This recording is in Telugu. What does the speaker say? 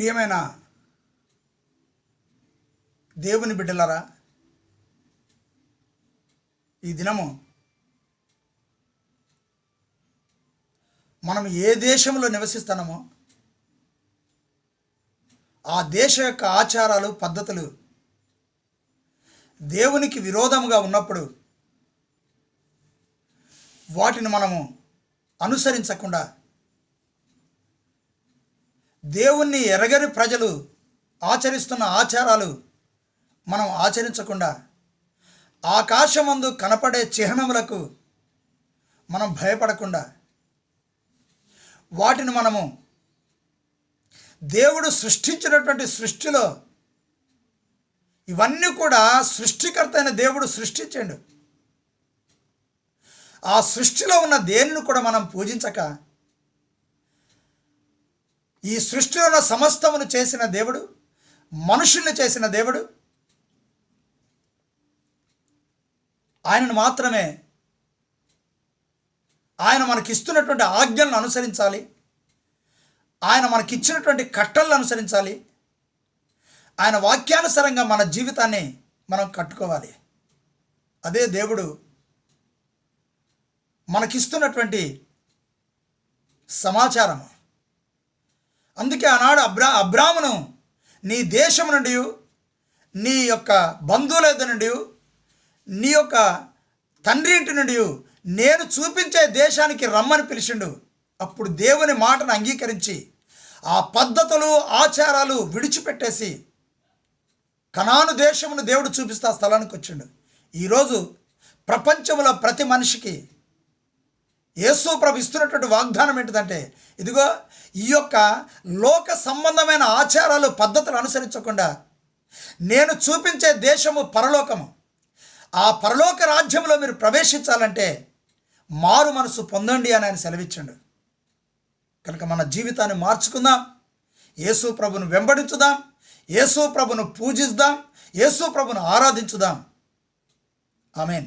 ప్రియమైన దేవుని బిడ్డలారా ఈ దినము మనం ఏ దేశంలో నివసిస్తున్నామో ఆ దేశ యొక్క ఆచారాలు పద్ధతులు దేవునికి విరోధముగా ఉన్నప్పుడు వాటిని మనము అనుసరించకుండా దేవుణ్ణి ఎరగని ప్రజలు ఆచరిస్తున్న ఆచారాలు మనం ఆచరించకుండా ఆకాశమందు కనపడే చిహ్నములకు మనం భయపడకుండా వాటిని మనము దేవుడు సృష్టించినటువంటి సృష్టిలో ఇవన్నీ కూడా సృష్టికర్త అయిన దేవుడు సృష్టించాడు. ఆ సృష్టిలో ఉన్న దేనిని కూడా మనం పూజించక ఈ సృష్టిలో ఉన్న సమస్తమును చేసిన దేవుడు మనుషుల్ని చేసిన దేవుడు. ఆయనను మాత్రమే ఆయన మనకిస్తున్నటువంటి ఆజ్ఞలను అనుసరించాలి. ఆయన మనకిచ్చినటువంటి కట్టలను అనుసరించాలి. ఆయన వాక్యానుసారంగా మన జీవితాన్ని మనం కట్టుకోవాలి. అదే దేవుడు మనకిస్తున్నటువంటి సమాచారం అందుకే ఆనాడు అబ్రా అబ్రామును నీ దేశం నుండి నీ యొక్క బంధువుల యొద్ద నుండి నీ యొక్క తండ్రి ఇంటి నుండి నేను చూపించే దేశానికి రమ్మని పిలిచిండు. అప్పుడు దేవుని మాటను అంగీకరించి ఆ పద్ధతులు ఆచారాలు విడిచిపెట్టేసి కనాను దేశమును దేవుడు చూపిస్తే ఆ స్థలానికి వచ్చిండు. ఈరోజు ప్రపంచంలో ప్రతి మనిషికి యేసు ప్రభు ఇస్తున్నటువంటి వాగ్దానం ఏంటిదంటే ఇదిగో ఈ యొక్క లోక సంబంధమైన ఆచారాలు పద్ధతులు అనుసరించకుండా నేను చూపించే దేశము పరలోకము. ఆ పరలోక రాజ్యంలో మీరు ప్రవేశించాలంటే మారు మనసు పొందండి అని ఆయన సెలవిచ్చాడు. కనుక మన జీవితాన్ని మార్చుకుందాం. యేసు ప్రభును వెంబడించుదాం. యేసు ప్రభును పూజిద్దాం. యేసు ప్రభును ఆరాధించుదాం. ఆమెన్.